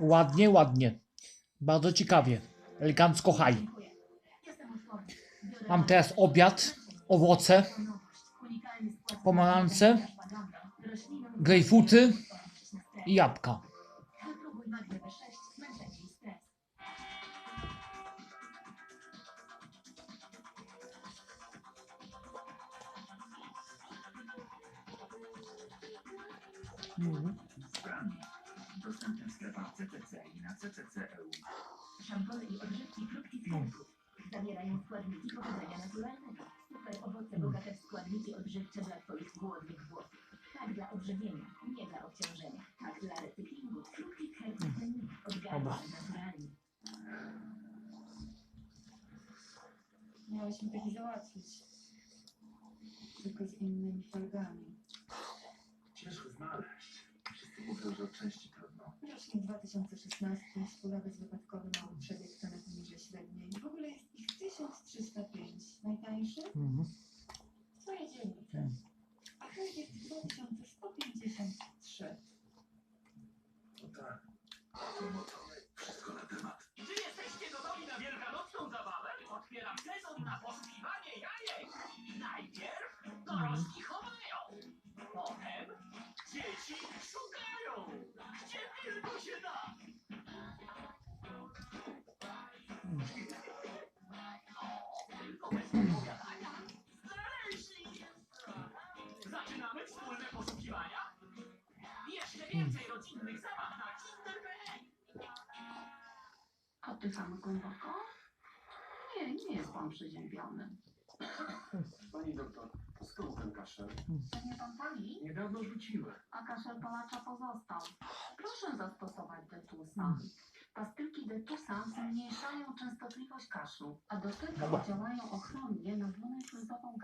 Ładnie, ładnie. Bardzo ciekawie. Elegancko. Biorę Mam teraz obiad, owoce. Rośliny grejpfruty i jabłka. Wypróbuj Magdę B6, zmęczenie i stres. Sprani. Dostępne w sklepach CCC i na CCC EU. Szampony i odżywki Fructis Zawierają składniki pochodzenia naturalnego. Super owoce bogate w składniki odżywcze dla Twoich głodnych włosów. Tak dla odżywienia, nie dla obciążenia. Tak dla recyklingu. Fructis Health Dobra. Odgarnia naturalnie. Miałeś mi taki załatwić. Tylko z innymi folgami. Ciężko znaleźć. Wszyscy mówią, że od części trudno. Rocznik 2016, skórawiec wypadkowy mały przebieg cenę poniżej średniej. W ogóle jest ich 1305. Najtańszy? Mhm. W twojej dzielnicy. Mm. A kredyt 2153. No tak. Wszystko na temat. Czy jesteście gotowi na wielkanocną zabawę? Otwieram sezon na poszukiwanie jajek. Najpierw dorośli Oddychamy głęboko? Nie, nie jest pan przeziębiony. Pani doktor, skąd ten kaszel? Pewnie pan pali, Niedawno rzuciłem. a kaszel palacza pozostał. Proszę zastosować detusa. Pastylki detusa zmniejszają częstotliwość kaszlu, a do tego Dobra. działają ochronnie na dwunaifuzową